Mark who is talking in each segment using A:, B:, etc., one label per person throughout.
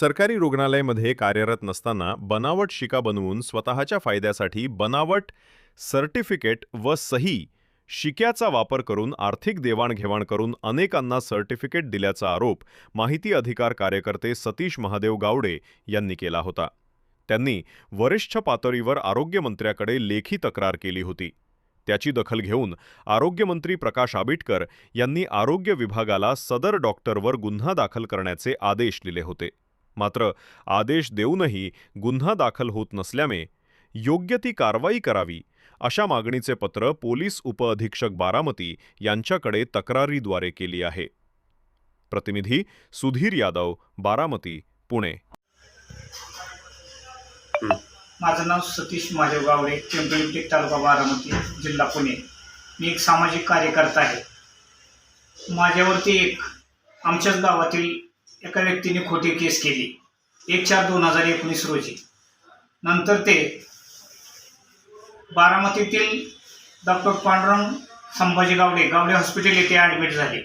A: सरकारी रुग्णालयामध्ये कार्यरत नसताना बनावट शिका बनवून स्वतःच्या फायद्यासाठी बनावट सर्टिफिकेट व सही शिक्याचा वापर करून आर्थिक देवाणघेवाण करून अनेकांना सर्टिफिकेट दिल्याचा आरोप माहिती अधिकार कार्यकर्ते सतीश महादेव गावडे यांनी केला होता. त्यांनी वरिष्ठ पातळीवर आरोग्यमंत्र्याकडे लेखी तक्रार केली होती. त्याची दखल घेऊन आरोग्यमंत्री प्रकाश आबिटकर यांनी आरोग्य विभागाला सदर डॉक्टरवर गुन्हा दाखल करण्याचे आदेश दिले होते. मात्र आदेश देऊनही गुन्हा दाखल होत नसल्याने योग्य ती कारवाई करावी अशा मागणीचे पत्र पोलीस उपअधीक्षक बारामती यांच्याकडे तक्रारीद्वारे केली आहे. प्रतिनिधी सुधीर यादव बारामती पुणे.
B: माझं नाव सतीश महादेव गावडे पिंपरी तालुका बारामती जिल्हा पुणे. मी एक सामाजिक कार्यकर्ता आहे. माझ्यावरती एक आमच्याच गावातील एका व्यक्तीने खोटी केस केली. एक चार दोन हजार एकोणीस रोजी. नंतर ते बारामतीतील डॉक्टर पांडुरंग संभाजी गावडे गावडे हॉस्पिटल येथे ॲडमिट झाले.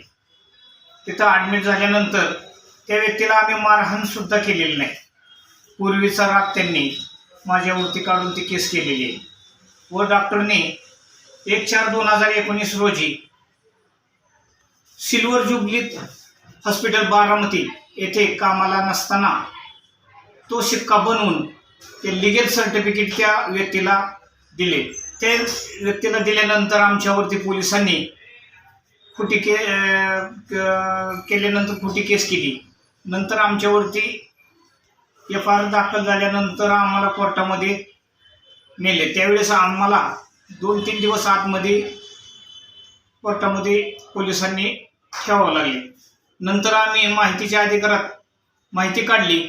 B: तिथं ॲडमिट झाल्यानंतर त्या व्यक्तीला आम्ही मारहाणसुद्धा केलेली नाही. पूर्वीचा राग त्यांनी माझ्यावरती काढून ती केस केलेली आहे. व डॉक्टरने एक चार दोन हजार एकोणीस रोजी सिल्वर जुबलीत हॉस्पिटल बारामती येथे कामाला नसताना तो शिक्का बनवून ते लिगल सर्टिफिकेट त्या व्यक्तीला दिले. ते व्यक्तीला दिल्यानंतर आमच्यावरती पोलिसांनी खोटी के केल्यानंतर खोटी केस केली. नंतर आमच्यावरती एफ आर दाखल झाल्यानंतर आम्हाला कोर्टामध्ये नेले. त्यावेळेस आम्हाला दोन तीन दिवस आतमध्ये कोर्टामध्ये पोलिसांनी ठेवावं लागले. नंतर आम्ही माहितीच्या अधिकारात माहिती काढली.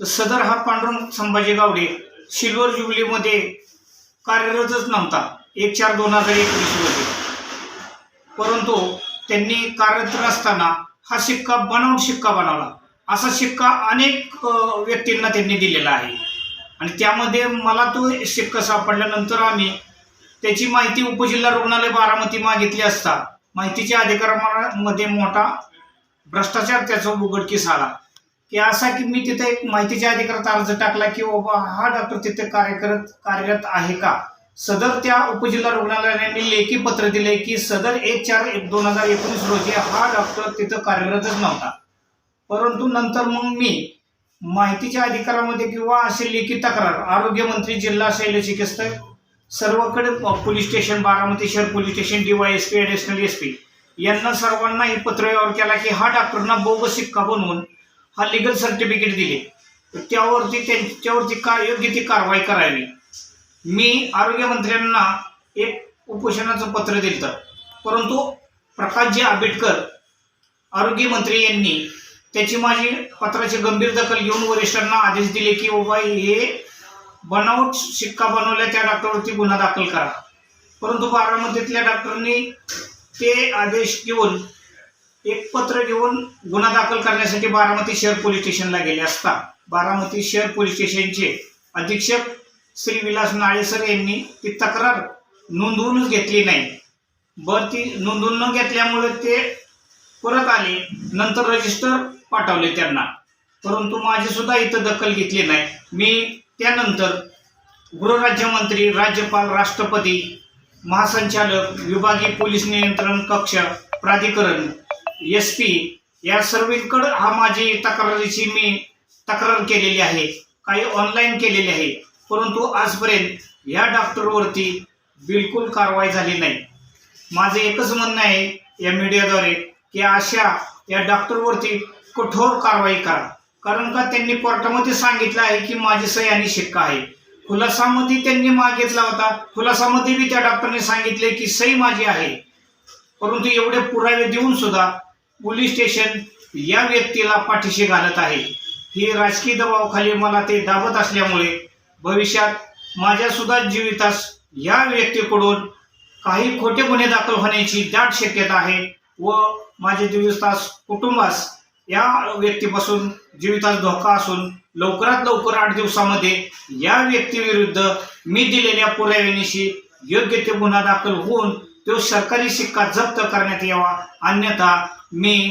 B: तर सदर हा पांडुरंग संभाजी गावडे सिल्वर जुबलीमध्ये कार्यरतच नव्हता. एक चार दोन हजार एकवीस रोजी. परंतु त्यांनी कार्यरत असताना हा शिक्का बनावट शिक्का बनवला. असा शिक्का अनेक व्यक्तींना त्यांनी दिलेला आहे. आणि त्यामध्ये मला तो शिक्का सापडल्यानंतर आम्ही त्याची माहिती उपजिल्हा रुग्णालय बारामती मागितली असता. माहितीच्या अधिकारामध्ये मोठा भ्रष्टाचार त्याचा उघडकीस आला. की असा की मी तिथे एक माहितीच्या अधिकारात अर्ज टाकला की बाबा हा डॉक्टर तिथे कार्यरत कार्यरत आहे का? सदर त्या उपजिल्हा रुग्णालयाने लेखी पत्र दिले की सदर एक चार एक दोन हजार एकोणीस रोजी हा डॉक्टर तिथं कार्यरतच नव्हता. परंतु नंतर मग मी माहितीच्या अधिकारामध्ये किंवा असे लेखी तक्रार आरोग्यमंत्री जिल्हा शैलचिकित्सक सर्वकडे पोलीस स्टेशन बारामती शहर police station DY S P additional S P यांना सर्वांना पत्रव्यवहार पत्र व्यवहार केला की हा डॉक्टरना बोगस शिक्का बनवून हा लिगल सर्टिफिकेट दिले. तर त्यावरती त्यांच्यावरती का योग्य ती कारवाई करावी. मी आरोग्यमंत्र्यांना एक उपोषणाचं पत्र दिलं परंतु प्रकाशजी आंबेडकर आरोग्यमंत्री यांनी त्याची माझी पत्राची गंभीर दखल घेऊन वरिष्ठांना आदेश दिले की बाबा हे बनावट शिक्का बनवल्या त्या डॉक्टरवरती गुन्हा दाखल करा. परंतु बारामतीतल्या डॉक्टरांनी ते आदेश घेऊन एक पत्र घेऊन गुन्हा दाखल करण्यासाठी बारामती शहर पोलीस स्टेशनला गेले असता. बारामती शहर पोलीस स्टेशनचे अधीक्षक श्री विलास नाळेसर यांनी ती तक्रार नोंदवूनच घेतली नाही. बरं ती नोंदवून न घेतल्यामुळे ते परत आले नंतर रजिस्टर पाठवले त्यांना. परंतु माझी सुद्धा इथं दखल घेतली नाही. मी त्यानंतर गृहराज्यमंत्री राज्यपाल राष्ट्रपती महासंचालक विभागीय पोलीस नियंत्रण कक्ष प्राधिकरण एस पी या सर्वींकडे हा माझी तक्रारीची मी तक्रार केलेली आहे. काही ऑनलाईन केलेली आहे. परंतु आजपर्यंत या डॉक्टरवरती बिलकुल कारवाई झाली नाही. माझं एकच म्हणणं आहे या मीडियाद्वारे की अशा या डॉक्टरवरती कठोर कारवाई करा. कारण का त्यांनी कोर्टामध्ये सांगितलं आहे की माझी सही आणि शिक्का आहे. खुलासामध्ये त्यांनी मागितला होता. खुलासामध्ये बी त्या डॉक्टरने सांगितले की सही माझी आहे. परंतु एवढे पुरावे देऊन सुद्धा पोलीस स्टेशन या व्यक्तीला पाठीशी घालत आहे. ही राजकीय दबावाखाली मला ते दाबत असल्यामुळे भविष्यात माझ्यासुद्धा जीवितास या व्यक्तीकडून काही खोटे गुन्हे दाखल होण्याची दाट शक्यता आहे व माझे जीवितास कुटुंबास या व्यक्तीपासून जीवितास धोका असून लवकरात लवकर आठ दिवसामध्ये या व्यक्तीविरुद्ध मी दिलेल्या पुराव्यानिशी योग्य ते गुन्हा दाखल होऊन तो सरकारी शिक्का जप्त करण्यात यावा. अन्यथा मी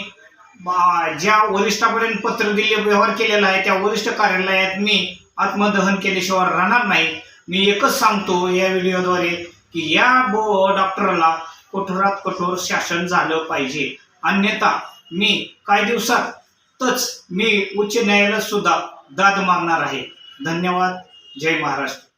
B: बा- ज्या वरिष्ठापर्यंत पत्र दिले व्यवहार केलेला आहे त्या वरिष्ठ कार्यालयात मी आत्मदहन केल्याशिवाय राहणार नाही. मी एकच सांगतो या व्हिडिओद्वारे की या बो डॉक्टरला कठोरात कठोर शासन झालं पाहिजे. अन्यथा मी काही दिवसातच मी उच्च न्यायालयात सुद्धा दाद मागणार आहे. धन्यवाद. जय महाराष्ट्र.